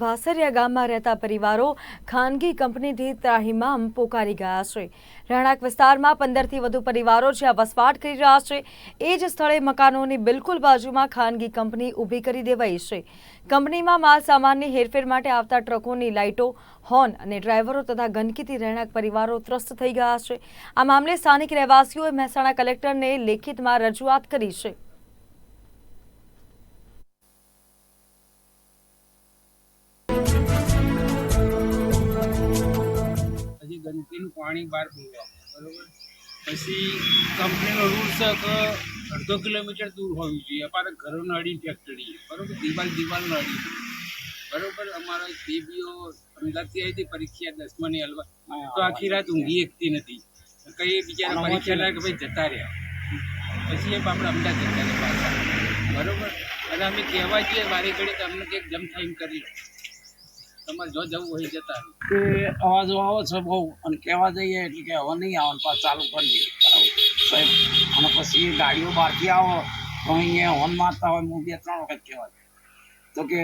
વાસરિયા ગામમાં રહેતા પરિવારો ખાનગી કંપનીથી ત્રાહિમામ પોકારી ગયા છે. રહેણાંક વિસ્તારમાં પંદરથી વધુ પરિવારો જ્યાં વસવાટ કરી રહ્યા છે. એ જ સ્થળે મકાનોની બિલકુલ બાજુમાં ખાનગી કંપની ઊભી કરી દેવાઈ છે. કંપનીમાં માલ સામાનની હેરફેર માટે આવતા ટ્રકોની લાઇટો, હોર્ન અને ડ્રાઈવરો તથા ગંદકીથી રહેણાંક પરિવારો ત્રસ્ત થઈ ગયા છે. આ મામલે સ્થાનિક રહેવાસીઓએ મહેસાણા કલેક્ટરને લેખિતમાં રજૂઆત કરી છે. ગંદકીનું પાણી બહાર પીવા બરોબર? પછી કંપનીનો રૂલ છે કે અડધો કિલોમીટર દૂર હોવી જોઈએ. અમારે ઘરો નડી ફેક્ટરી બરોબર? દિવાલ દિવાલ નડી બરોબર? અમારા બેબીઓ અમદાવાદથી આવી હતી પરીક્ષા દસમાની હલવા તો આખી રાત ઊંઘી એકતી નથી. કઈ બીજા પરીક્ષા લાગે ભાઈ જતા રહ્યા. પછી એમ આપણે અમદાવાદ જતા રહ્યા પાછા. બરોબર? અને અમે કહેવા જઈએ વારે ઘડી તમને અમને કંઈક જમ થઈને કરી લો. અવાજો આવો છે બહુ. અને કહેવા જઈએ એટલે કે હવે નહીં આવવાનું, પાછું ચાલુ કરી દઈએ. સાહેબ, અને પછી ગાડીઓ બહારથી આવો. તો અહીંયા હોર્ન મારતા હોય, હું બે ત્રણ વખત કહેવા તો કે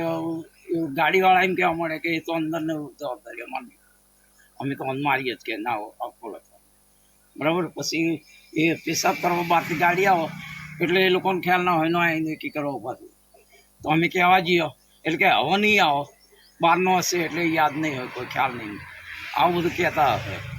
ગાડીવાળા એમ કહેવા મળે કે એ તો અંદરને જવાબદારી અમારી અમે તો હોર્ન મારીએ જ કે ના આપો બરાબર? પછી એ પેશાબ કરવા બહારથી ગાડી આવો. એટલે એ લોકોને ખ્યાલ ના હોય, નો આવીને નક્કી કરવા ઊભા તો અમે કહેવા જઈએ. એટલે કે હવે નહીં આવો. બહારનો હશે એટલે યાદ નહીં હોય કોઈ ખ્યાલ નહીં. આવું બધું કહેતા હશે.